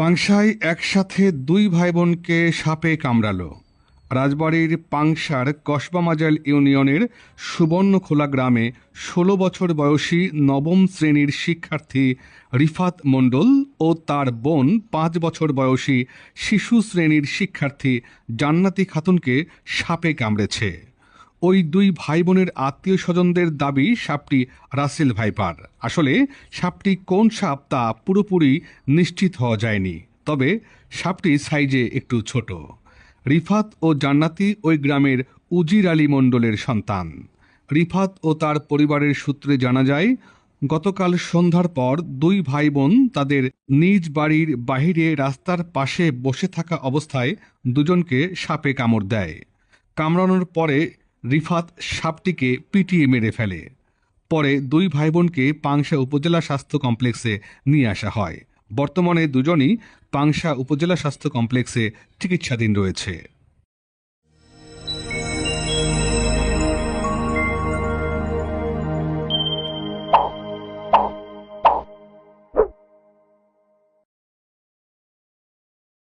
পাংশায় একসাথে দুই ভাই বোনকে সাপে কামড়ালো। রাজবাড়ির পাংশার কসবামাজাল ইউনিয়নের সুবর্ণখোলা গ্রামে ষোলো বছর বয়সী নবম শ্রেণির শিক্ষার্থী রিফাত মণ্ডল ও তার বোন পাঁচ বছর বয়সী শিশু শ্রেণির শিক্ষার্থী জান্নাতি খাতুনকে সাপে কামড়েছে। ওই দুই ভাই বোনের আত্মীয় স্বজনদের দাবি সাপটি রাসেল ভাইপার। আসলে, সাপটি কোন সাপ তা পুরোপুরি নিশ্চিত হওয়া যায়নি, তবে সাপটি সাইজে একটু ছোট। রিফাত ও জান্নাতি ওই গ্রামের উজির আলী মণ্ডলের সন্তান। রিফাত ও তার পরিবারের সূত্রে জানা যায়, গতকাল সন্ধ্যার পর দুই ভাই বোন তাদের নিজ বাড়ির বাহিরে রাস্তার পাশে বসে থাকা অবস্থায় দুজনকে সাপে কামড় দেয়। কামড়ানোর পরে রিফাত সাপটিকে পিটিয়ে মেরে ফেলে। পরে দুই ভাই বোনকে পাংশা উপজেলা স্বাস্থ্য কমপ্লেক্সে নিয়ে আসা হয়। বর্তমানে দুজনই পাংশা উপজেলা স্বাস্থ্য কমপ্লেক্সে চিকিৎসাধীন রয়েছে।